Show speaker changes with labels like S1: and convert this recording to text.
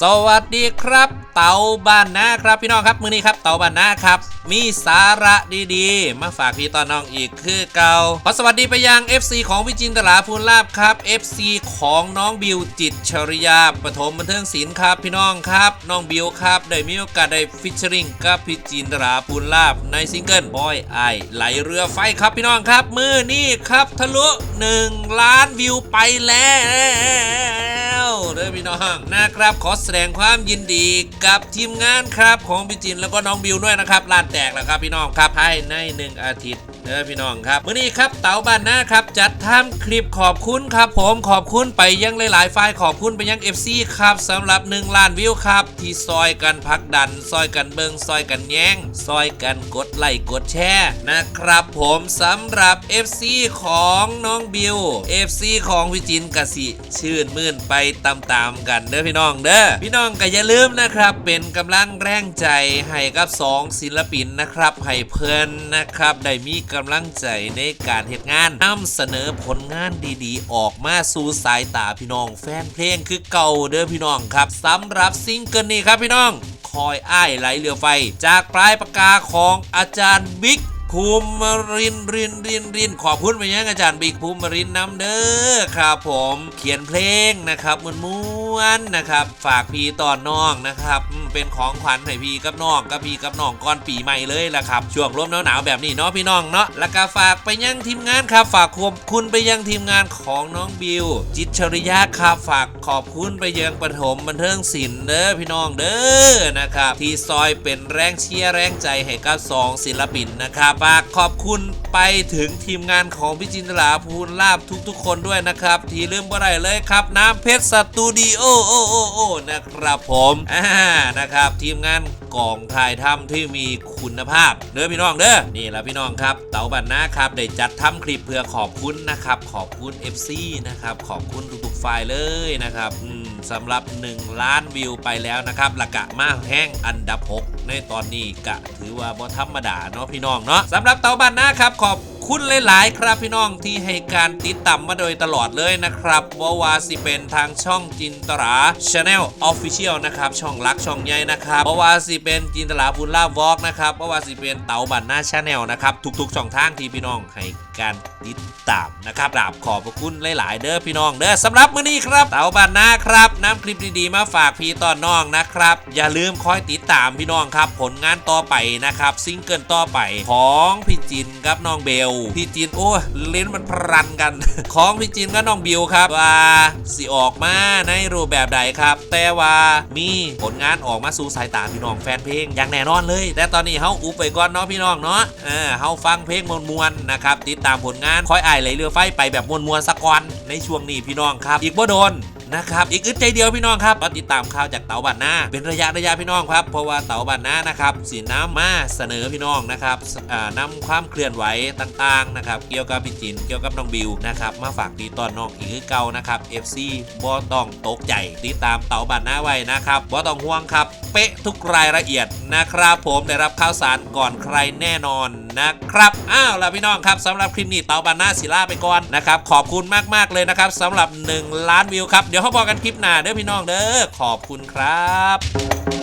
S1: สวัสดีครับ เต่าบ้านนาครับพี่น้องครับมือนี้ครับเต่าบ้านนาครับ มีสาระดีๆ มาฝากพี่ตอน้องอีกคือเกาขอสวัสดีไปยัง FC ของวิจินตลาภูลลาบครับ FC ของน้องบิวจิตชริยาปฐมบันเทิงศิลป์ครับพี่น้องครับน้องบิวครับได้มีโอกาสได้ฟิชเชอริงกับพี่จินตลาภูลลาบในซิงเกิลบอยไอไหลเรือไฟครับพี่น้องครับ มือนี้ครับทะลุ 1 ล้านวิวไปแล้ว เด้อพี่น้องนะครับ ขอแสดงความยินดีกับทีมงานครับของพี่จินแล้วก็น้องบิวด้วยนะครับลานแตกแล้วครับพี่น้องครับภายในหนึ่งอาทิตย์ เด้อพี่น้องครับวันนี้ครับเต๋าบ้านหน้าครับ จัดทำคลิปขอบคุณครับผมขอบคุณไปยังหลายๆฝ่ายขอบคุณไปยัง FC ครับสำหรับ 1 ล้านวิวครับ ที่ซอยกันพักดัน ซอยกันเบิงซอยกันแย้งซอยกันกดไลค์กดแชร์นะครับ ผมสำหรับ FC ของน้องบิว FC ของพี่จินกสิชื่นมื่นไปตามๆกันเด้อพี่น้องเด้อพี่น้องก็อย่าลืมนะครับ เป็นกำลังแรงใจให้กับ 2 ศิลปินนะครับให้เพื่อนนะครับได้มีกำลังใจในการเหตุงานนำเสนอผลงานดีๆ ออกมาสู่สายตาพี่น้อง แฟนเพลงคือเก่าเด้อพี่น้องครับสำหรับซิงเกิลนี้ครับพี่น้อง คอยอ้ายไหลเรือไฟ จากปลายปากกาของอาจารย์บิ๊ก ภูมิรินรินรินรินขอบคุณไปยังอาจารย์บิ๊กภูมิรินทร์นำเด้อครับผมเขียนเพลงนะครับมวนม้วนนะครับ ฝากพี่ตอนน้องนะครับเป็นของขวัญให้พี่กับน้องกับพี่กับน้องก่อนปีใหม่เลยละครับช่วงร่วมหนาวๆแบบนี้เนาะพี่น้องเนาะแล้วก็ฝากไปยังทีมงานครับ ฝากขอบคุณไปยังทีมงานของน้องบิว จิตชริยะครับฝากขอบคุณไปยังปฐมบันเทิงศิลป์เด้อพี่น้องเด้อนะครับที่ซอยเป็นแรงเชียร์แรงใจให้กับสองศิลปินนะครับฝากขอบคุณไปถึงทีมงานของพี่จินตลาภูลลาบทุกๆ คนด้วยนะครับ ที่ลืมบ่ได้เลยครับ น้ำเพชรสตูดิโอโอโอโอนะครับผมอ่านะครับ ทีมงานกองถ่ายทำที่มีคุณภาพเด้อพี่น้องเด้อนี่แหละพี่น้องครับ เต๋าบันนะครับได้จัดทำคลิปเพื่อขอบคุณนะครับ ขอบคุณ FC นะครับขอบคุณทุกๆฝ่ายเลยนะครับสำหรับ 1 ล้านวิวไปแล้วนะครับละกะมาแห้งอันดับ 6 ในตอนนี้กะถือว่าบ่ธรรมดาเนาะพี่น้องเนาะสำหรับเตาบันนะครับขอบคุณหลาย ๆ ครับพี่น้องที่ให้การติดตามมาโดยตลอดเลยนะครับว่าวาสิเป็นทางช่องจินตรา Channel Official นะครับช่องรักช่องใหญ่นะครับว่าวาสิเป็นจินตราพุนล่าวอล์กนะครับว่าวาสิเป็นเต๋าบันหน้าชาแนลนะครับทุก ๆ ช่องทางที่พี่น้องให้การติดตามนะครับกราบขอบพระคุณหลาย ๆ เด้อพี่น้องเด้อสำหรับมื้อนี้ครับเต๋าบันหน้าครับนำคลิปดี ๆ มาฝากพี่ต่อนน้องนะครับ อย่าลืมคอยติดตามพี่น้องครับ ผลงานต่อไปนะครับซิงเกิลต่อไปของพี่จินกับน้องเบลพี่จินโอ้ลิ้นมันพรันกัน ของพี่จินกับน้องบิวครับว่าสิออกมาในรูปแบบใดครับ แต่ว่ามีผลงานออกมาสู่สายตาพี่น้องแฟนเพลงอย่างแน่นอนเลย แต่ตอนนี้เฮาอุบไปก่อนเนาะพี่น้องเนาะเออเฮาฟังเพลงมวลๆนะครับติดตามผลงานคอยอ่ายไหลเรือไฟไปแบบมวลๆสักวันในช่วงนี้พี่น้องครับ อีกบ่โดน นะครับอีกอึดใจเดียวพี่น้องครับมาติดตามข่าวจากเต๋าบันหน้า เป็นระยะระยะพี่น้องครับเพราะว่าเต๋าบันหน้านะครับสีน้ำมาเสนอพี่น้องนะครับสอ่านำความเคลื่อนไหวต่างๆนะครับเกี่ยวกับพี่จินเกี่ยวกับน้องบิวนะครับมาฝากดีตอนน้องอีกเก่านะครับ FC บ่ต้องตกใจติดตามเต๋าบันหน้าไว้นะครับบ่ต้องห่วงครับ เป๊ะทุกรายละเอียดนะครับ ผมได้รับข่าวสารก่อนใครแน่นอน นะครับ อ้าวแล้วพี่น้องครับสำหรับคลิปนี้เตาบานหน้าศิลาไปก่อนนะครับขอบคุณมากๆเลยนะครับสำหรับ 1 ล้านวิวครับ เดี๋ยวเขาบอกกันคลิปหน้าเด้อพี่น้องเด้อขอบคุณครับ